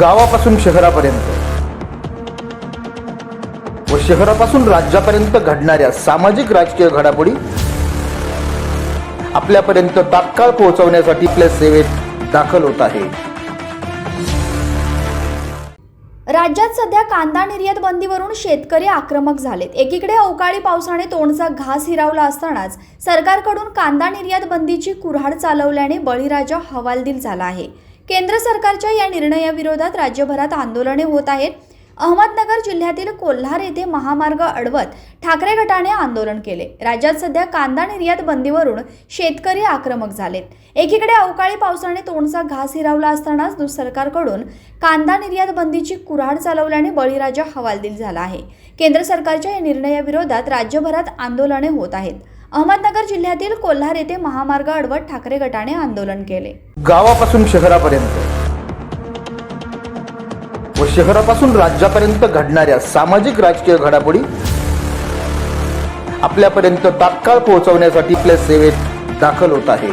गावापासून शहरापर्यंत. व शहरापासून राज्यापर्यंत घडणाऱ्या सामाजिक राजकीय घडामोडी आपल्यापर्यंत तात्काळ पोहोचवण्यासाठी आपल्या सेवेत दाखल होत आहे. राज्यात सध्या कांदा निर्यात बंदीवरून शेतकरी आक्रमक झालेत. एकीकडे अवकाळी पावसाने तोंडचा घास हिरावला असतानाच सरकारकडून कांदा निर्यात बंदीची कुऱ्हाड चालवल्याने बळीराजा हवालदिल झाला आहे. केंद्र सरकारच्या या निर्णयाविरोधात राज्यभरात आंदोलने होत आहेत. अहमदनगर जिल्ह्यातील कोल्हार येथे महामार्ग अडवत ठाकरे गटाने आंदोलन केले. राज्यात सध्या कांदा निर्यात बंदीवरून शेतकरी आक्रमक झालेत. एकीकडे अवकाळी पावसाने तोंडचा घास हिरावला असतानाच सरकारकडून कांदा निर्यात बंदीची कुऱ्हाड चालवल्याने बळीराजा हवालदिल झाला आहे. केंद्र सरकारच्या या निर्णयाविरोधात राज्यभरात आंदोलने होत आहेत. अहमदनगर जिल्ह्यातील कोल्हार येथे महामार्ग अडवत ठाकरे गटाने आंदोलन केले. गावापासून शहरापर्यंत व शहरापासून राज्यापर्यंत घडणाऱ्या सामाजिक राजकीय घडामोडी आपल्यापर्यंत तात्काळ पोहोचवण्यासाठी आपल्या सेवेत दाखल होत आहे.